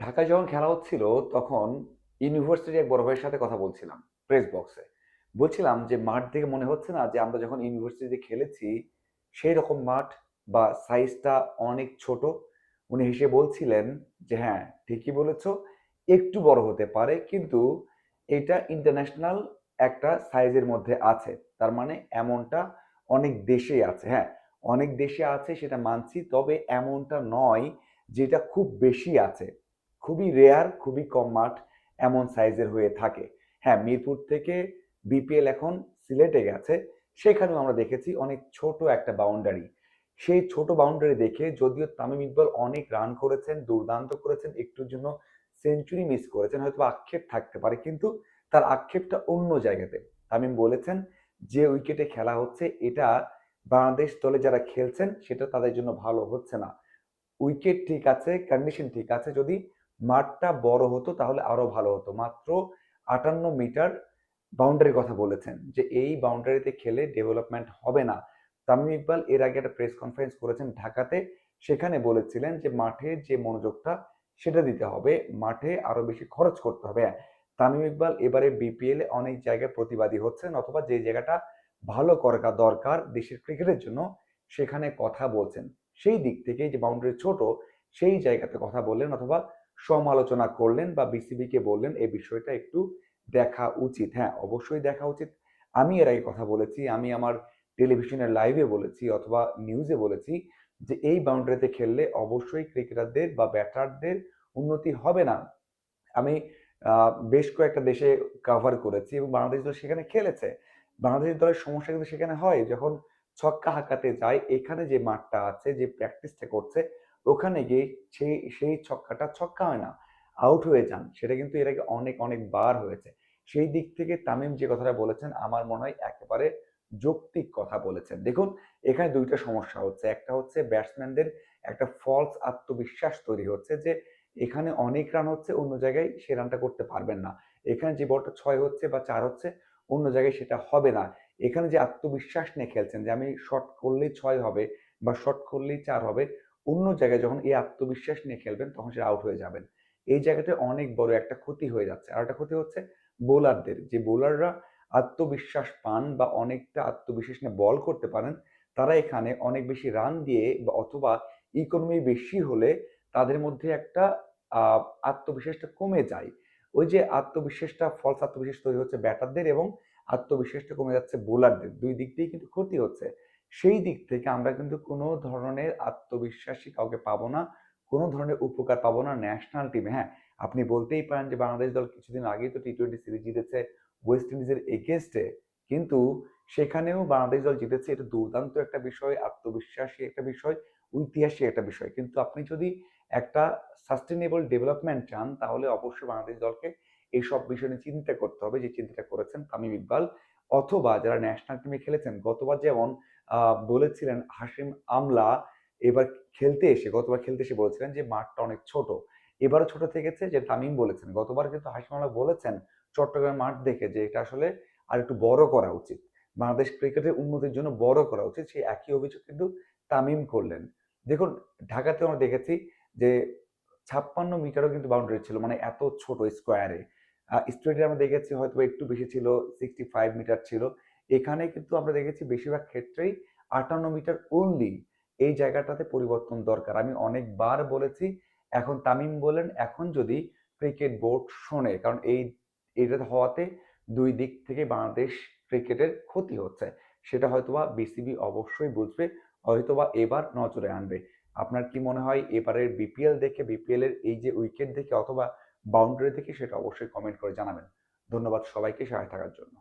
ঢাকায় যখন খেলা হচ্ছিল, তখন ইউনিভার্সিটির এক বড় ভাইয়ের সাথে কথা বলছিলাম প্রেস বক্সে বলছিলাম যে, মাঠ দেখে মনে হচ্ছে না যে, আমরা যখন ইউনিভার্সিটিতে খেলেছি সেই রকম মাঠ বা সাইজটা অনেক ছোট। উনি হেসে বলছিলেন যে হ্যাঁ ঠিকই বলেছ, একটু বড় হতে পারে, কিন্তু এটা ইন্টারন্যাশনাল একটা সাইজের মধ্যে আছে। তার মানে এমনটা অনেক দেশেই আছে। হ্যাঁ অনেক দেশে আছে, সেটা মানছি, তবে এমনটা নয় যেটা খুব বেশি আছে। খুবই রেয়ার খুবই কম মাঠ এমন সাইজের হয়ে থাকে। হ্যাঁ মিরপুর থেকে বিপিএল এখন সিলেটে গেছে। সেখানেও আমরা দেখেছি অনেক ছোট একটা বাউন্ডারি সেই ছোট বাউন্ডারি দেখে যদিও তামিম ইকবাল অনেক রান করেছেন, দুর্দান্ত করেছেন, একটুর জন্য সেঞ্চুরি মিস করেছেন, হয়তো আক্ষেপ থাকতে পারে, কিন্তু তার আক্ষেপটা অন্য জায়গাতে। তামিম বলেছেন, যে উইকেটে খেলা হচ্ছে, এটা বাংলাদেশ দলে যারা খেলছেন, সেটা তাদের জন্য ভালো হচ্ছে না। উইকেট ঠিক আছে কন্ডিশন ঠিক আছে, যদি মাঠটা বড় হতো, তাহলে আরও ভালো হতো। মাত্র আটান্ন মিটার বাউন্ডারির কথা বলেছেন যে, এই বাউন্ডারিতে খেলে ডেভেলপমেন্ট হবে না। তামিম ইকবাল এর আগে একটা প্রেস কনফারেন্স করেছেন ঢাকাতে, সেখানে বলেছিলেন যে, মাঠে যে মনোযোগটা, সেটা দিতে হবে। মাঠে আরও বেশি খরচ করতে হবে। হ্যাঁ তামিম ইকবাল এবারে বিপিএল এ অনেক জায়গায় প্রতিবাদী হচ্ছেন, অথবা যে জায়গাটা ভালো করা দরকার দেশের ক্রিকেটের জন্য, সেখানে কথা বলছেন। সেই দিক থেকে যে বাউন্ডারি ছোট, সেই জায়গাতে কথা বললেন, অথবা সমালোচনা করলেন বা বিসিবিকে বললেন, এই বিষয়টা একটু দেখা উচিত। হ্যাঁ অবশ্যই দেখা উচিত। আমি এর আগে কথা বলেছি, আমি আমার টেলিভিশনের লাইভে বলেছি অথবা নিউজে বলেছি যে এই বাউন্ডারিতে খেললে অবশ্যই ক্রিকেটারদের বা ব্যাটারদের উন্নতি হবে না। আমি বেশ কয়েকটা দেশে কাভার করেছি এবং বাংলাদেশ দল সেখানে খেলেছে। বাংলাদেশ দলের সমস্যা কিন্তু সেখানে হয়, যখন ছক্কা হাঁকাতে যায়, এখানে যে মাঠটা আছে, যে প্র্যাকটিসটা করছে ওখানে গিয়ে সেই সেই ছক্কাটা ছক্কা হয় না আউট হয়ে যান। সেটা কিন্তু এর আগে অনেক অনেক বার হয়েছে। সেই দিক থেকে তামিম যে কথাটা বলেছেন, আমার মনে হয় একেবারে যৌক্তিক কথা বলেছেন। দেখুন, এখানে দুইটা সমস্যা হচ্ছে। একটা হচ্ছে ব্যাটসম্যানদের একটা ফলস আত্মবিশ্বাস তৈরি হচ্ছে যে এখানে অনেক রান হচ্ছে, অন্য জায়গায় সে রানটা করতে পারবেন না। এখানে যে বলটা ছয় হচ্ছে বা চার হচ্ছে, অন্য জায়গায় সেটা হবে না। এখানে যে আত্মবিশ্বাস নিয়ে খেলছেন যে আমি শর্ট করলেই ছয় হবে বা শর্ট করলেই চার হবে অন্য জায়গায় যখন এই আত্মবিশ্বাস নিয়ে খেলবেন, তখন সেটা আউট হয়ে যাবেন। এই জায়গাতে অনেক বড় একটা ক্ষতি হয়ে যাচ্ছে। আর একটা ক্ষতি হচ্ছে বোলারদের যে বোলাররা আত্মবিশ্বাস পান বা অনেকটা আত্মবিশ্বাস নিয়ে বল করতে পারেন, তারা এখানে অনেক বেশি রান দিয়ে বা অথবা ইকোনমি বেশি হলে তাদের মধ্যে একটা আত্মবিশ্বাসটা কমে যায়। ওই যে আত্মবিশ্বাসটা ফলস আত্মবিশ্বাস তৈরি হচ্ছে ব্যাটারদের এবং আত্মবিশ্বাসটা কমে যাচ্ছে বোলারদের দুই দিক দিয়েই কিন্তু ক্ষতি হচ্ছে। সেই দিক থেকে আমরা কিন্তু কোনো ধরনের আত্মবিশ্বাসী কাউকে পাবো না, কোনো ধরনের উপকার পাবো না ন্যাশনাল টিমে হ্যাঁ আপনি বলতেই পারেন যে বাংলাদেশ দল কিছুদিন আগেই তো টি টোয়েন্টি সিরিজ জিতেছে ওয়েস্ট ইন্ডিজের এগেনস্টে কিন্তু সেখানেও বাংলাদেশ দল জিতেছে, এটা দুর্দান্ত একটা বিষয়, আত্মবিশ্বাসী একটা বিষয়, ঐতিহাসিক একটা বিষয়। কিন্তু আপনি যদি একটা সাস্টেনেবল ডেভেলপমেন্ট চান, তাহলে অবশ্যই বাংলাদেশ দলকে এইসব বিষয় নিয়ে চিন্তা করতে হবে, যে চিন্তাটা করেছেন তামিম ইকবাল। অথবা যারা ন্যাশনাল টিমে খেলেছেন, গতবার যেমন বলেছিলেন হাসিম আমলা, এবার খেলতে এসে, গতবার খেলতে এসে বলেছিলেন যে, মাঠটা অনেক ছোট। এবারও ছোট থেকেছে যে, তামিম বলেছেন, গতবার কিন্তু হাসিম আমলা বলেছেন চট্টগ্রাম মাঠ দেখে যে, এটা আসলে আর একটু বড় করা উচিত। বাংলাদেশ ক্রিকেটের উন্নতির জন্য বড় করা উচিত, সেই একই অভিযোগ কিন্তু তামিম করলেন। দেখুন, ঢাকাতে আমরা দেখেছি যে, ছাপ্পান্ন মিটারও কিন্তু বাউন্ডারি ছিল মানে এত ছোট স্কোয়ারে স্টেডিয়ামে দেখেছি হয়তো একটু বেশি ছিল সিক্সটি ফাইভ মিটার ছিল। এখানে কিন্তু আমরা দেখেছি বেশিরভাগ ক্ষেত্রেই আটান্ন মিটার অনলি এই জায়গাটাতে পরিবর্তন দরকার। আমি অনেকবার বলেছি, এখন তামিম বলেন, এখন যদি ক্রিকেট বোর্ড শোনে, কারণ এই, এটা হওয়াতে দুই দিক থেকে বাংলাদেশ ক্রিকেটের ক্ষতি হচ্ছে। সেটা হয়তোবা বিসিবি অবশ্যই বুঝবে, হয়তোবা এবার নজরে আনবে। আপনার কি মনে হয়, এবারের বিপিএল দেখে বিপিএল এর এই যে উইকেট দেখে অথবা বাউন্ডারি দেখে, সেটা অবশ্যই কমেন্ট করে জানাবেন। ধন্যবাদ সবাইকে সহায় থাকার জন্য।